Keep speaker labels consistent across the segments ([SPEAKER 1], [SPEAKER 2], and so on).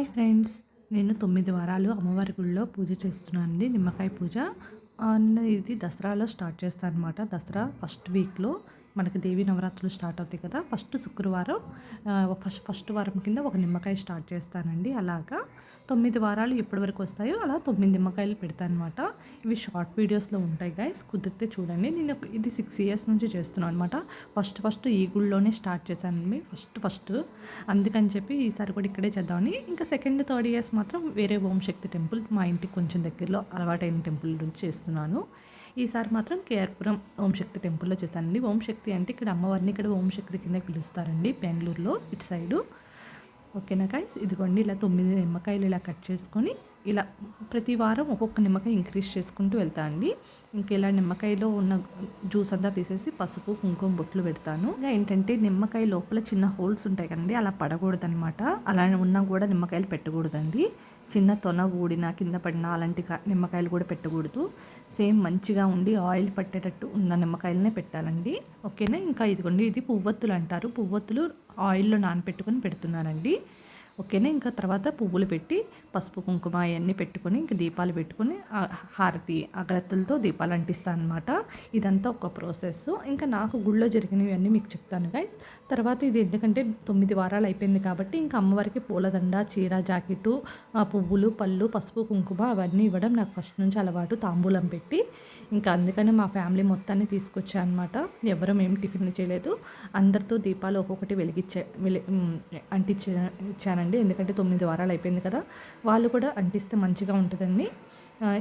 [SPEAKER 1] Hi friends. నేను తొమ్మిది వారాలు అమ్మవారి గుడిలో పూజ చేస్తున్నానండి నిమ్మకాయ పూజ. నేను ఇది దసరాలో స్టార్ట్ చేస్తాను అనమాట దసరా ఫస్ట్ వీక్లో మనకి దేవి నవరాత్రులు స్టార్ట్ అవుతాయి కదా ఫస్ట్ శుక్రవారం ఫస్ట్ ఫస్ట్ వారం కింద ఒక నిమ్మకాయ స్టార్ట్ చేస్తానండి అలాగా. తొమ్మిది వారాలు ఎప్పటి వరకు వస్తాయో అలా తొమ్మిది నిమ్మకాయలు పెడతాను అనమాట ఇవి షార్ట్ వీడియోస్లో ఉంటాయి గైస్ కుదిరితే చూడండి. నేను ఇది సిక్స్ ఇయర్స్ నుంచి చేస్తున్నాను అనమాట. ఫస్ట్ ఫస్ట్ ఈ గుళ్ళోనే స్టార్ట్ చేశాను ఫస్ట్ ఫస్ట్. అందుకని చెప్పి ఈసారి కూడా ఇక్కడే చేద్దామని. ఇంకా సెకండ్ థర్డ్ ఇయర్స్ మాత్రం వేరే ఓం శక్తి టెంపుల్ మా ఇంటికి కొంచెం దగ్గరలో అలవాటైన టెంపుల్ నుంచి చేస్తున్నాను. ఈసారి మాత్రం కేఆర్పురం ఓం శక్తి టెంపుల్లో చేశానండి. ఓం శక్తి అంటే ఇక్కడ అమ్మవారిని ఇక్కడ ఓం శక్తి కింద పిలుస్తారండి బెంగళూరులో ఇటు సైడు. ఓకేనా గైస్ ఇదిగోండి ఇలా తొమ్మిది నిమ్మకాయలు ఇలా కట్ చేసుకొని ఇలా ప్రతి వారం ఒక్కొక్క నిమ్మకాయ ఇంక్రీజ్ చేసుకుంటూ వెళ్తా అండి. ఇంకెలా నిమ్మకాయలో ఉన్న జ్యూస్ అంతా తీసేసి పసుపు కుంకుమ బొట్లు పెడతాను. ఇంకా ఏంటంటే నిమ్మకాయ లోపల చిన్న హోల్స్ ఉంటాయి కదండి అలా పడకూడదు అనమాట అలా ఉన్నా కూడా నిమ్మకాయలు పెట్టకూడదండి. చిన్న తొన ఊడిన కింద పడిన అలాంటి నిమ్మకాయలు కూడా పెట్టకూడదు. సేమ్ మంచిగా ఉండి ఆయిల్ పట్టేటట్టు ఉన్న నిమ్మకాయలనే పెట్టాలండి. ఓకేనా? ఇంకా ఇదిగోండి ఇది పువ్వొత్తులు అంటారు. పువ్వొత్తులు ఆయిల్లో నానపెట్టుకొని పెడుతున్నానండి. ఓకేనా? ఇంకా తర్వాత పువ్వులు పెట్టి పసుపు కుంకుమ అవన్నీ పెట్టుకొని ఇంకా దీపాలు పెట్టుకొని హారతి అగరత్తులతో దీపాలు అంటిస్తాను అనమాట ఇదంతా ఒక ప్రాసెస్ ఇంకా నాకు గుళ్ళో జరిగినవి అన్నీ మీకు చెప్తాను గైస్ తర్వాత ఇది ఎందుకంటే తొమ్మిది వారాలు అయిపోయింది కాబట్టి ఇంకా అమ్మవారికి పూలదండ చీర జాకెట్టు పువ్వులు పళ్ళు పసుపు కుంకుమ అవన్నీ ఇవ్వడం నాకు ఫస్ట్ నుంచి అలవాటు తాంబూలం పెట్టి. ఇంకా అందుకని మా ఫ్యామిలీ మొత్తాన్ని తీసుకొచ్చా అనమాట ఎవరం ఏం టిఫిన్ చేయలేదు. అందరితో దీపాలు ఒక్కొక్కటి వెలిగించే వెలి అంటించానండి అండి ఎందుకంటే తొమ్మిది వారాలు అయిపోయింది కదా. వాళ్ళు కూడా అంటిస్తే మంచిగా ఉంటుందండి.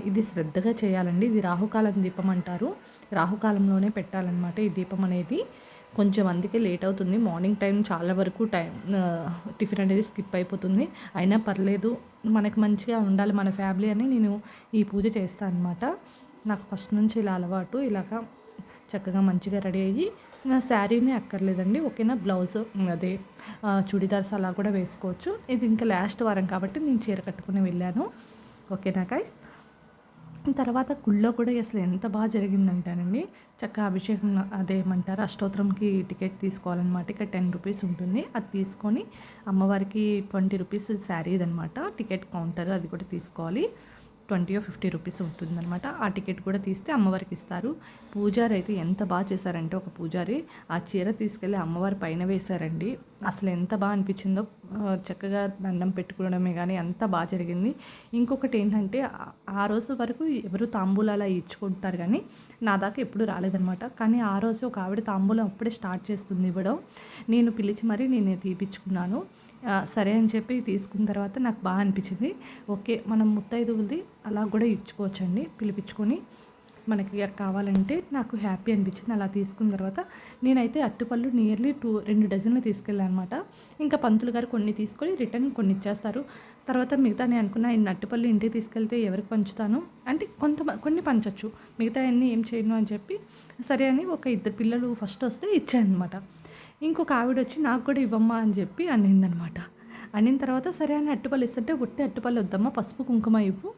[SPEAKER 1] ఇది శ్రద్ధగా చేయాలండి. ఇది రాహుకాలం దీపం అంటారు. రాహుకాలంలోనే పెట్టాలన్నమాట ఈ దీపం అనేది. కొంచెం అందుకే లేట్ అవుతుంది. మార్నింగ్ టైం చాలా వరకు టైం టిఫిన్ అనేది స్కిప్ అయిపోతుంది. అయినా పర్లేదు. మనకు మంచిగా ఉండాలి మన ఫ్యామిలీ అని నేను ఈ పూజ చేస్తాను అనమాట నాకు ఫస్ట్ నుంచి ఇలా అలవాటు. ఇలాగా చక్కగా మంచిగా రెడీ అయ్యి నా శారీనే అక్కర్లేదండి. ఓకేనా? బ్లౌజ్ అదే చుడిదార్స్ అలా కూడా వేసుకోవచ్చు. ఇది ఇంకా లాస్ట్ వారం కాబట్టి నేను చీర కట్టుకుని వెళ్ళాను. ఓకేనా గైస్ తర్వాత గుళ్ళో కూడా అసలు ఎంత బాగా జరిగిందంటానండి చక్కగా అభిషేకం అదేమంటారు అష్టోత్తరంకి టికెట్ తీసుకోవాలన్నమాట. ఇక టెన్ రూపీస్ ఉంటుంది. అది తీసుకొని అమ్మవారికి ట్వంటీ రూపీస్ శారీ అనమాట టికెట్ కౌంటర్ అది కూడా తీసుకోవాలి. ట్వంటీ ఫిఫ్టీ రూపీస్ ఉంటుందన్నమాట. ఆ టికెట్ కూడా తీస్తే అమ్మవారికి ఇస్తారు. పూజారి అయితే ఎంత బాగా చేశారంటే ఒక పూజారి ఆ చీర తీసుకెళ్ళి అమ్మవారి పైన వేశారండి. అసలు ఎంత బాగా అనిపించిందో చక్కగా దండం పెట్టుకోవడమే కానీ అంత బాగా జరిగింది. ఇంకొకటి ఏంటంటే ఆ- రోజు వరకు ఎవరు తాంబూలాలు అలా ఇచ్చుకుంటారు కానీ నా దాకా ఎప్పుడు రాలేదనమాట కానీ ఆ రోజు ఒక ఆవిడ తాంబూలం అప్పుడే స్టార్ట్ చేస్తుంది ఇవ్వడం. నేను పిలిచి మరీ నేను తీపిచ్చుకున్నాను. సరే అని చెప్పి తీసుకున్న తర్వాత నాకు బాగా అనిపించింది. ఓకే మనం ముత్తైదువులది అలా కూడా ఇచ్చుకోవచ్చండి. పిలిపించుకొని మనకి కావాలంటే నాకు హ్యాపీ అనిపించింది. అలా తీసుకున్న తర్వాత నేనైతే అట్టుపళ్ళు నియర్లీ టూ రెండు డజన్లు తీసుకెళ్ళాను అనమాట ఇంకా పంతులు గారు కొన్ని తీసుకొని రిటర్న్ కొన్ని ఇచ్చేస్తారు. తర్వాత మిగతా నేను అనుకున్నా ఇన్ని అట్టుపళ్ళు ఇంటికి తీసుకెళ్తే ఎవరికి పంచుతాను? అంటే కొంత కొన్ని పంచచ్చు. మిగతా అన్ని ఏం చేయను అని చెప్పి సరే అని ఒక ఇద్దరు పిల్లలు ఫస్ట్ వస్తే ఇచ్చాను అనమాట ఇంకొక ఆవిడ వచ్చి నాకు కూడా ఇవ్వమ్మా అని చెప్పి అనిందనమాట అనిన తర్వాత సరే అని అట్టుపళ్ళు ఇస్తుంటే ఒట్టి అట్టుపళ్ళు వద్దమ్మా పసుపు కుంకుమ ఇవ్వు.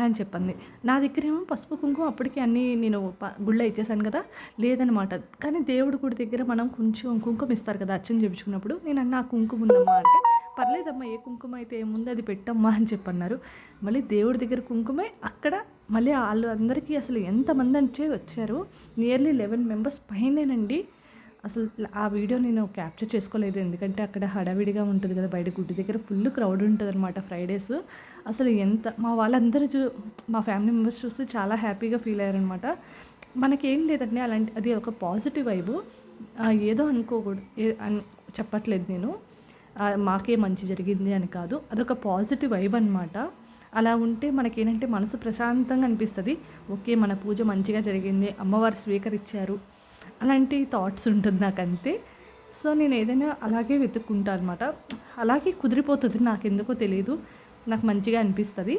[SPEAKER 1] అని చెప్పింది. నా దగ్గర ఏమో పసుపు కుంకుమ అప్పటికి అన్నీ నేను ప- ఇచ్చేసాను కదా లేదనమాట. కానీ దేవుడు గుడి దగ్గర మనం కొంచెం కుంకుమ ఇస్తారు కదా అచ్చని చెప్పుకున్నప్పుడు నేను అన్న ఆ కుంకుమ ఉందమ్మా అంటే పర్లేదమ్మా ఏ కుంకుమ అయితే ఏముంది అది పెట్టమ్మా అని చెప్పన్నారు. మళ్ళీ దేవుడి దగ్గర కుంకుమే అక్కడ మళ్ళీ వాళ్ళు అందరికీ అసలు ఎంతమంది అంటే వచ్చారు నియర్లీ లెవెన్ మెంబర్స్ పైనేనండి. అసలు ఆ వీడియో నేను క్యాప్చర్ చేసుకోలేదు. ఎందుకంటే అక్కడ హడావిడిగా ఉంటుంది కదా బయట గుడి దగ్గర ఫుల్ క్రౌడ్ ఉంటుంది అనమాట ఫ్రైడేస్. అసలు ఎంత మా వాళ్ళందరూ చూ మా ఫ్యామిలీ మెంబర్స్ చూస్తే చాలా హ్యాపీగా ఫీల్ అయ్యారనమాట మనకేం లేదండి అలాంటి అది ఒక పాజిటివ్ వైబు. ఏదో అనుకోకూడదు అని చెప్పట్లేదు నేను. మాకే మంచి జరిగింది అని కాదు అదొక పాజిటివ్ వైబ్ అనమాట అలా ఉంటే మనకేంటంటే మనసు ప్రశాంతంగా అనిపిస్తుంది. ఓకే మన పూజ మంచిగా జరిగింది అమ్మవారు స్వీకరించారు అలాంటి థాట్స్ ఉంటుంది నాకు అంతే సో నేను ఏదైనా అలాగే వెతుక్కుంటా అనమాట అలాగే కుదిరిపోతుంది నాకు ఎందుకో తెలియదు నాకు మంచిగా అనిపిస్తుంది.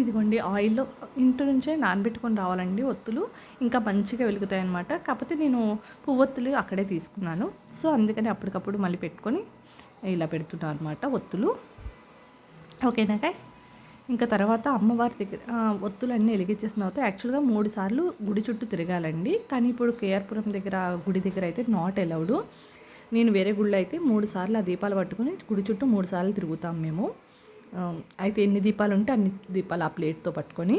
[SPEAKER 1] ఇదిగోండి ఆయిల్లో ఇంటి నుంచే నానబెట్టుకొని రావాలండి ఒత్తులు. ఇంకా మంచిగా వెలుగుతాయి అనమాట కాకపోతే నేను పువ్వొత్తులు అక్కడే తీసుకున్నాను. సో అందుకని అప్పటికప్పుడు మళ్ళీ పెట్టుకొని ఇలా పెడుతున్నాను అనమాట ఒత్తులు. ఓకేనా గైస్ ఇంకా తర్వాత అమ్మవారి దగ్గర ఒత్తులన్నీ వెలిగించేసిన తర్వాత యాక్చువల్గా మూడు సార్లు గుడి చుట్టూ తిరగాలండి. కానీ ఇప్పుడు కేఆర్పురం దగ్గర గుడి దగ్గర అయితే నాట్ అలౌడ్ నేను వేరే గుళ్ళో అయితే మూడు సార్లు ఆ దీపాలు పట్టుకొని గుడి చుట్టూ మూడు సార్లు తిరుగుతాం మేము. అయితే ఎన్ని దీపాలు ఉంటే అన్ని దీపాలు ఆ ప్లేట్తో పట్టుకొని.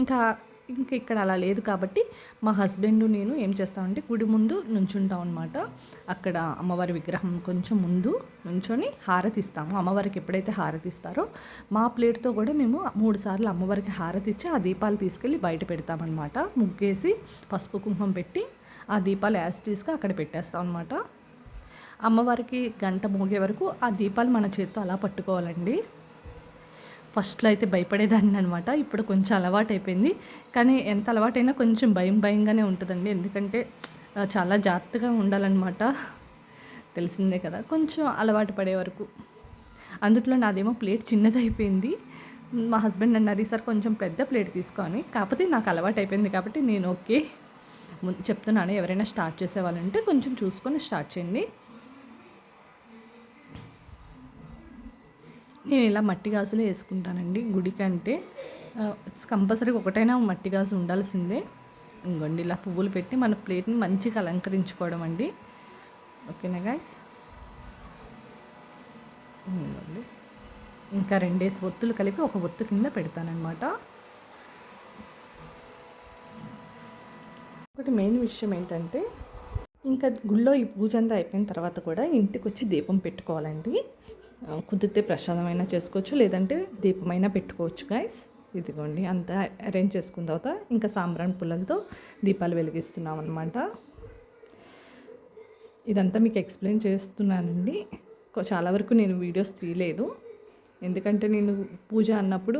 [SPEAKER 1] ఇంకా ఇంకా ఇక్కడ అలా లేదు కాబట్టి మా హస్బెండ్ నేను ఏం చేస్తామంటే గుడి ముందు నుంచుంటాం అనమాట అక్కడ అమ్మవారి విగ్రహం కొంచెం ముందు నుంచొని హారతి ఇస్తాము అమ్మవారికి ఎప్పుడైతే హారతి ఇస్తారో మా ప్లేట్తో కూడా మేము మూడు సార్లు అమ్మవారికి హారతి ఇచ్చి ఆ దీపాలు తీసుకెళ్ళి బయట పెడతామన్నమాట ముగ్గేసి పసుపు కుంకుమం పెట్టి ఆ దీపాలు యాస్టీస్గా అక్కడ పెట్టేస్తాం అనమాట అమ్మవారికి గంట మోగే వరకు ఆ దీపాలు మన చేత్తో అలా పట్టుకోవాలండి. ఫస్ట్లో అయితే భయపడేదాన్ని అనమాట ఇప్పుడు కొంచెం అలవాటు అయిపోయింది కానీ ఎంత అలవాటైనా కొంచెం భయం భయంగానే ఉంటుందండి. ఎందుకంటే చాలా జాగ్రత్తగా ఉండాలన్నమాట. తెలిసిందే కదా. కొంచెం అలవాటు పడే వరకు. అందుట్లో నాదేమో ప్లేట్ చిన్నదైపోయింది. మా హస్బెండ్ అన్నారు ఈసారి కొంచెం పెద్ద ప్లేట్ తీసుకొని కాకపోతే నాకు అలవాటు అయిపోయింది కాబట్టి నేను ఓకే. ముందు చెప్తున్నాను ఎవరైనా స్టార్ట్ చేసే వాళ్ళంటే కొంచెం చూసుకొని స్టార్ట్ చేయండి. నేను ఇలా మట్టి గాజులే వేసుకుంటానండి గుడికి అంటే కంపల్సరీగా ఒకటైనా మట్టి గాజు ఉండాల్సిందే. ఇంకోండి ఇలా పువ్వులు పెట్టి మన ప్లేట్ని మంచిగా అలంకరించుకోవడం అండి. ఓకేనా గాయస్? ఇంకోండి ఇంకా రెండేసి ఒత్తులు కలిపి ఒక ఒత్తు కింద పెడతానమాట ఒకటి మెయిన్ విషయం ఏంటంటే ఇంకా గుళ్ళో ఈ పూజ అంతా అయిపోయిన తర్వాత కూడా ఇంటికి వచ్చి దీపం పెట్టుకోవాలండి. కుదిరితే ప్రసాదమైనా చేసుకోవచ్చు లేదంటే దీపమైనా పెట్టుకోవచ్చు గాయస్ ఇదిగోండి అంతా అరేంజ్ చేసుకున్న తర్వాత ఇంకా సాంబ్రాన్ పుల్లలతో దీపాలు వెలిగిస్తున్నాం అనమాట ఇదంతా మీకు ఎక్స్ప్లెయిన్ చేస్తున్నానండి. చాలా వరకు నేను వీడియోస్ తీయలేదు. ఎందుకంటే నేను పూజ అన్నప్పుడు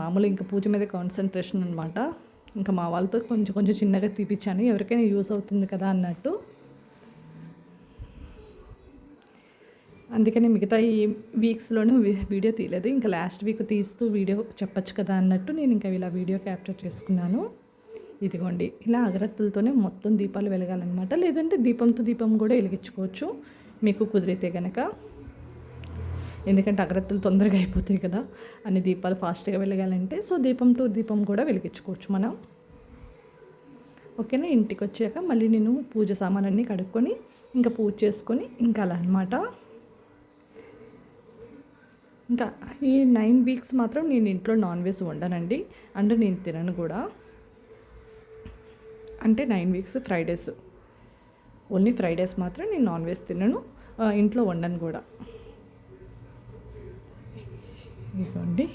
[SPEAKER 1] మామూలు ఇంకా పూజ మీద కాన్సన్ట్రేషన్ అనమాట ఇంకా మా వాళ్ళతో కొంచెం కొంచెం చిన్నగా తీపిచ్చాను. ఎవరికైనా యూస్ అవుతుంది కదా అన్నట్టు. అందుకని మిగతా ఈ వీక్స్లోనూ వీడియో తీయలేదు. ఇంకా లాస్ట్ వీక్ తీస్తూ వీడియో చెప్పచ్చు కదా అన్నట్టు నేను ఇంకా ఇలా వీడియో క్యాప్చర్ చేసుకున్నాను. ఇదిగోండి ఇలా అగరత్తులతోనే మొత్తం దీపాలు వెలగాలన్నమాట. లేదంటే దీపంతో దీపం కూడా వెలిగించుకోవచ్చు. మీకు కుదిరితే కనుక ఎందుకంటే అగరత్తులు తొందరగా అయిపోతాయి కదా. అన్ని దీపాలు ఫాస్ట్గా వెలగాలంటే సో దీపం టు దీపం కూడా వెలిగించుకోవచ్చు మనం. ఓకేనా? ఇంటికి వచ్చాక మళ్ళీ నేను పూజ సామానన్నీ కడుక్కొని ఇంకా పూజ చేసుకొని ఇంకా అలా అనమాట ఇంకా ఈ నైన్ వీక్స్ మాత్రం నేను ఇంట్లో నాన్ వెజ్ వండనండి. అంటే నేను తినను కూడా. అంటే nine weeks Fridays. Only Fridays మాత్రం నేను నాన్ వెజ్ తినను. ఇంట్లో వండను కూడా. ఇదిగోండి.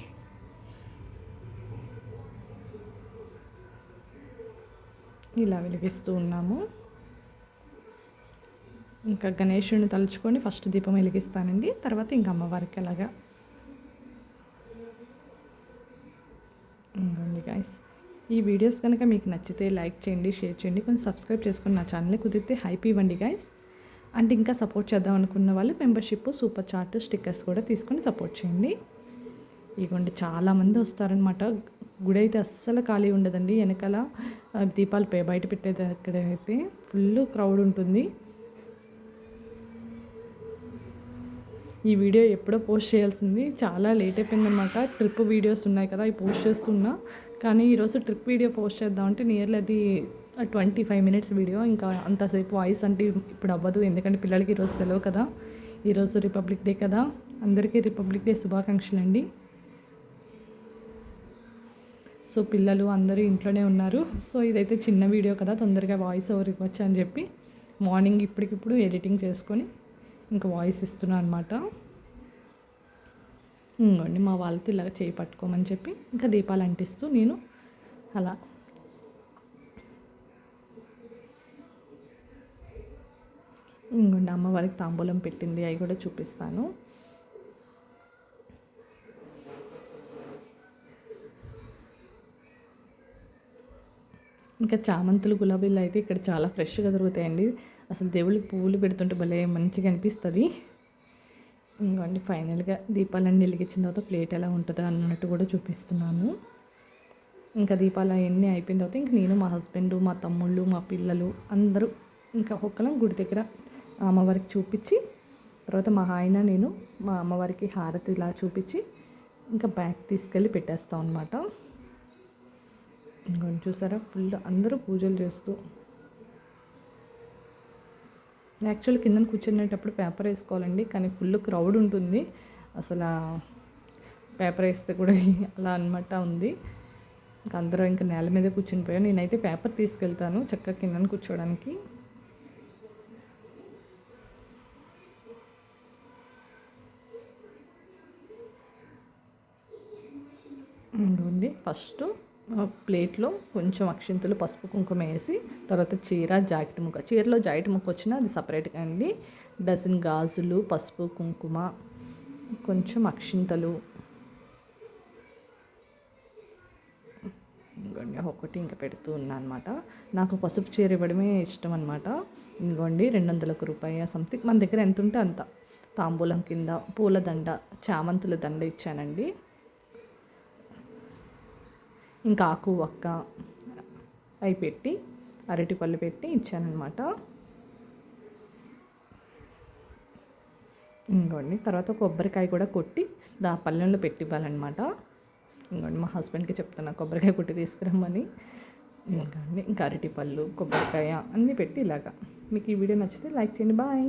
[SPEAKER 1] ఇలా వెలిగిస్తూ ఉన్నాము. ఇంకా గణేషుని తలుచుకొని ఫస్ట్ దీపం వెలిగిస్తానండి. తర్వాత ఇంకా అమ్మవారికి అలాగా ఇంకోండి గాయస్ ఈ వీడియోస్ కనుక మీకు నచ్చితే లైక్ చేయండి షేర్ చేయండి కొంచెం సబ్స్క్రైబ్ చేసుకుని నా ఛానల్ని కుదిరితే హైప్ ఇవ్వండి గాయస్ అంటే ఇంకా సపోర్ట్ చేద్దాం అనుకున్న వాళ్ళు మెంబర్షిప్ సూపర్ చార్ట్ స్టిక్కర్స్ కూడా తీసుకొని సపోర్ట్ చేయండి. ఇగోండి చాలామంది వస్తారనమాట గుడి అయితే అస్సలు ఖాళీ ఉండదండి. వెనకాల దీపాలు పే- బయట పెట్టేది అయితే ఫుల్ క్రౌడ్ ఉంటుంది. ఈ వీడియో ఎప్పుడో పోస్ట్ చేయాల్సింది. చాలా లేట్ అయిపోయిందనమాట ట్రిప్ వీడియోస్ ఉన్నాయి కదా అవి పోస్ట్ చేస్తున్నా. కానీ ఈరోజు ట్రిప్ వీడియో పోస్ట్ చేద్దామంటే నియర్లీ అది ట్వంటీ ఫైవ్ మినిట్స్ వీడియో ఇంకా అంతసేపు వాయిస్ అంటే ఇప్పుడు అవ్వదు ఎందుకంటే పిల్లలకి ఈరోజు సెలవు కదా. ఈరోజు రిపబ్లిక్ డే కదా. అందరికీ రిపబ్లిక్ డే శుభాకాంక్షలు అండి. సో పిల్లలు అందరూ ఇంట్లోనే ఉన్నారు. సో ఇదైతే చిన్న వీడియో కదా తొందరగా వాయిస్ ఓవర్ ఇవ్వచ్చు అని చెప్పి మార్నింగ్ ఇప్పటికిప్పుడు ఎడిటింగ్ చేసుకొని ఇంకా వాయిస్ ఇస్తున్నాను అనమాట ఇంకోండి మా వాళ్ళతో ఇలాగ చేయి పట్టుకోమని చెప్పి ఇంకా దీపాలు అంటిస్తూ నేను అలా. ఇంకోండి అమ్మవారికి తాంబూలం పెట్టింది అవి కూడా చూపిస్తాను. ఇంకా చామంతులు గులాబీలు అయితే ఇక్కడ చాలా ఫ్రెష్గా దొరుకుతాయండి. అసలు దేవుళ్ళకి పువ్వులు పెడుతుంటే భలే మంచిగా అనిపిస్తుంది. ఇంకోండి ఫైనల్గా దీపాలన్నీ వెలిగించిన తర్వాత ప్లేట్ ఎలా ఉంటుందో అన్నట్టు కూడా చూపిస్తున్నాను. ఇంకా దీపాలు అవన్నీ అయిపోయిన తర్వాత ఇంక నేను మా హస్బెండ్ మా తమ్ముళ్ళు మా పిల్లలు అందరూ ఇంకా ఒక్కలం గుడి దగ్గర అమ్మవారికి చూపించి తర్వాత మా ఆయన నేను మా అమ్మవారికి హారతి ఇలా చూపించి ఇంకా బ్యాగ్ తీసుకెళ్ళి పెట్టేస్తాం అనమాట ఇంకొని చూసారా? ఫుల్ అందరూ పూజలు చేస్తూ యాక్చువల్ కింద కూర్చునేటప్పుడు పేపర్ వేసుకోవాలండి కానీ ఫుల్ క్రౌడ్ ఉంటుంది. అసలు పేపర్ వేస్తే కూడా అలా అనమాట ఉంది. ఇంకా అందరూ ఇంకా నేల మీద కూర్చునిపోయాను నేనైతే పేపర్ తీసుకెళ్తాను చక్కగా కింద కూర్చోవడానికి. ఉంది ఫస్ట్ ప్లేట్లో కొంచెం అక్షింతలు పసుపు కుంకుమ వేసి తర్వాత చీర జాకెట్ ముక్క. చీరలో జాకెట్ ముక్క వచ్చినా అది సపరేట్గా అండి. డజన్ గాజులు పసుపు కుంకుమ కొంచెం అక్షింతలు. ఇంకోండి ఒకటి ఇంకా పెడుతూ ఉన్నా అనమాట నాకు పసుపు చీర ఇవ్వడమే ఇష్టం అనమాట ఇంకోండి రెండు వందల ఒక రూపాయ సంథింగ్ మన దగ్గర ఎంత ఉంటే అంత. తాంబూలం కింద పూల దండ చామంతుల దండ ఇచ్చానండి. ఇంకా ఆకు వక్క అవి పెట్టి అరటి పళ్ళు పెట్టి ఇచ్చానమాట ఇంకోండి తర్వాత కొబ్బరికాయ కూడా కొట్టి దా పళ్ళెంలో పెట్టి ఇవ్వాలన్నమాట ఇంకోండి మా హస్బెండ్కి చెప్తున్నా కొబ్బరికాయ కొట్టి తీసుకురమ్మని. ఇంకోండి ఇంకా అరటి పళ్ళు కొబ్బరికాయ అన్నీ పెట్టి ఇలాగా. మీకు ఈ వీడియో నచ్చితే లైక్ చేయండి. బాయ్.